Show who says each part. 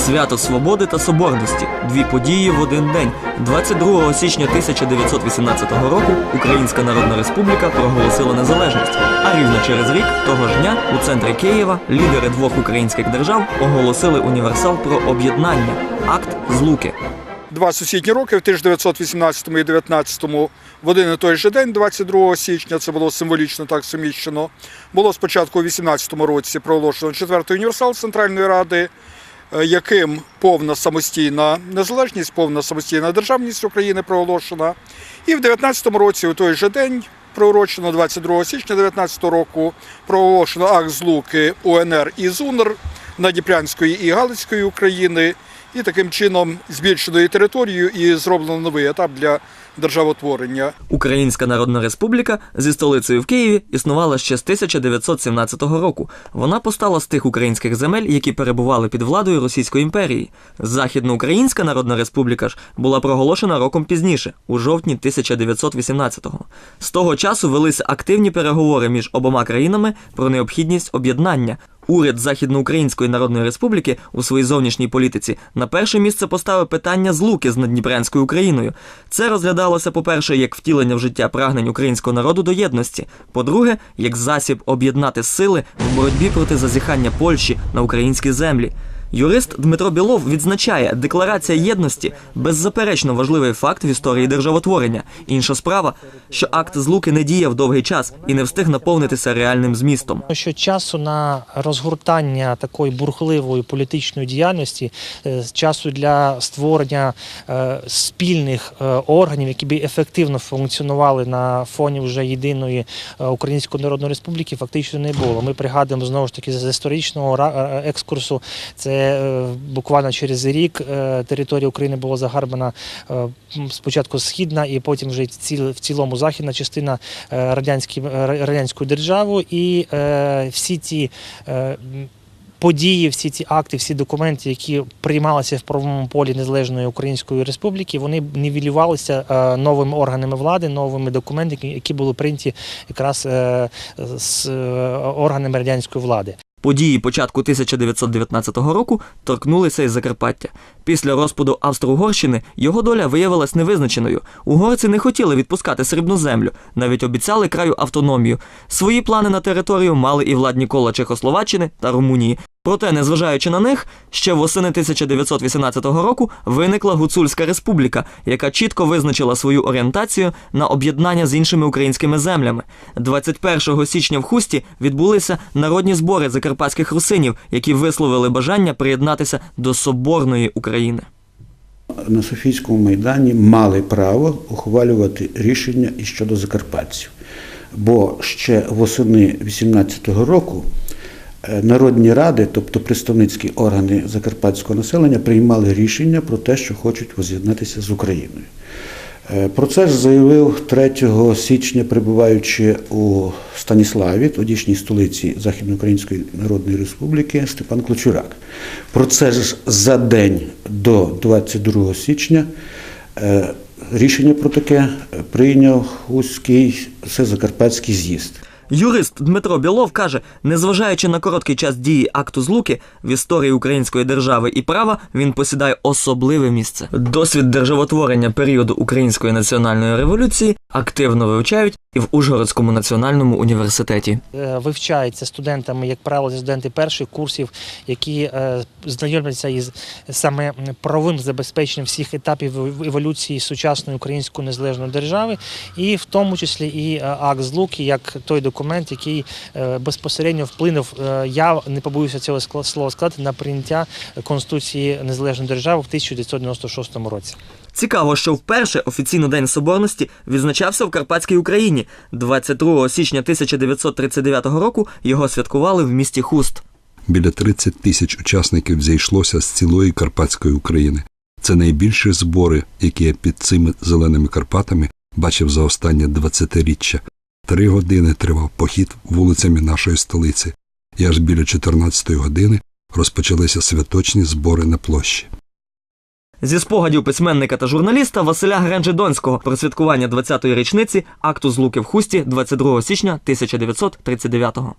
Speaker 1: Свято Свободи та Соборності дві події в один день. 22 січня 1918 року Українська Народна Республіка проголосила незалежність. А рівно через рік того ж дня у центрі Києва лідери двох українських держав оголосили універсал про об'єднання акт злуки.
Speaker 2: Два сусідні роки в 1918 і 19 в один і той же день, 22 січня, це було символічно так суміщено. Було спочатку у 18 році проголошено четвертий універсал Центральної Ради, яким повна самостійна незалежність, повна самостійна державність України проголошена. І в 19 році, у той же день, проурочено 22 січня 19 року, проголошено акт злуки УНР і ЗУНР Надніпрянської і Галицької України. І таким чином збільшеною територією і зроблено новий етап для державотворення.
Speaker 1: Українська Народна Республіка зі столицею в Києві існувала ще з 1917 року. Вона постала з тих українських земель, які перебували під владою Російської імперії. Західноукраїнська Народна Республіка ж була проголошена роком пізніше, у жовтні 1918-го. З того часу велися активні переговори між обома країнами про необхідність об'єднання. Уряд Західноукраїнської Народної Республіки у своїй зовнішній політиці на перше місце поставив питання злуки з Надніпрянською Україною. Це розглядалося, по-перше, як втілення в життя прагнень українського народу до єдності, по-друге, як засіб об'єднати сили в боротьбі проти зазіхання Польщі на українські землі. Юрист Дмитро Білов відзначає, декларація єдності беззаперечно важливий факт в історії державотворення. Інша справа, що акт злуки не діяв довгий час і не встиг наповнитися реальним змістом.
Speaker 3: Що часу на розгортання такої бурхливої політичної діяльності, е, часу для створення е, спільних е, органів, які б ефективно функціонували на фоні вже єдиної Української Народної Республіки, фактично не було. Ми пригадуємо знову ж таки з історичного екскурсу. Це е, буквально через рік е, територія України була загарбана е, спочатку східна, і потім вже в цілому західна частина радянської держави. І всі е, події, всі ці акти, всі документи, які приймалися в правовому полі Незалежної Української Республіки, вони нівелювалися новими органами влади, новими документами, які були прийняті якраз з органами радянської влади.
Speaker 1: Події початку 1919 року торкнулися із Закарпаття. Після розпаду Австро-Угорщини його доля виявилась невизначеною. Угорці не хотіли відпускати срібну землю, навіть обіцяли краю автономію. Свої плани на територію мали і владні кола Чехословаччини та Румунії. Проте, незважаючи на них, ще восени 1918 року виникла Гуцульська республіка, яка чітко визначила свою орієнтацію на об'єднання з іншими українськими землями. 21 січня в Хусті відбулися народні збори закарпатських русинів, які висловили бажання приєднатися до соборної України.
Speaker 4: на Софійському майдані мали право ухвалювати рішення і щодо закарпатців. Бо ще восени 18-го року народні ради, тобто представницькі органи закарпатського населення, приймали рішення про те, що хочуть воз'єднатися з Україною. Е, Про це ж заявив 3 січня, перебуваючи у Станіславі, тодішній столиці Західноукраїнської Народної Республіки, Степан Клочурак. Про це ж за день до 22 січня е, рішення про таке е, прийняв Хуський Всезакарпатський з'їзд.
Speaker 1: Юрист Дмитро Білов каже, незважаючи на короткий час дії акту злуки в історії української держави і права, він посідає особливе місце. Досвід державотворення періоду української національної революції активно вивчають і в Ужгородському національному університеті.
Speaker 3: Е, вивчається студентами, як правило, студенти перших курсів, які е, знайомляться із саме правовим забезпеченням всіх етапів еволюції сучасної української незалежної держави, і в тому числі і е, акт злуки, як той документ, який е, безпосередньо вплинув. е, Я не побоюся цього слова сказати на прийняття Конституції незалежної держави в 1996 році.
Speaker 1: Цікаво, що вперше офіційно День Соборності відзначався в Карпатській Україні. 22 січня 1939 року його святкували в місті Хуст.
Speaker 5: Біля 30 тисяч учасників зійшлося з цілої Карпатської України. Це найбільші збори, які я під цими зеленими Карпатами бачив за останнє 20-річчя. Три години тривав похід вулицями нашої столиці, і аж біля 14-ї години розпочалися святочні збори на площі.
Speaker 1: Зі спогадів письменника та журналіста Василя Гренджидонського про святкування 20-ї річниці акту з Луки в Хусті 22 січня 1939-го.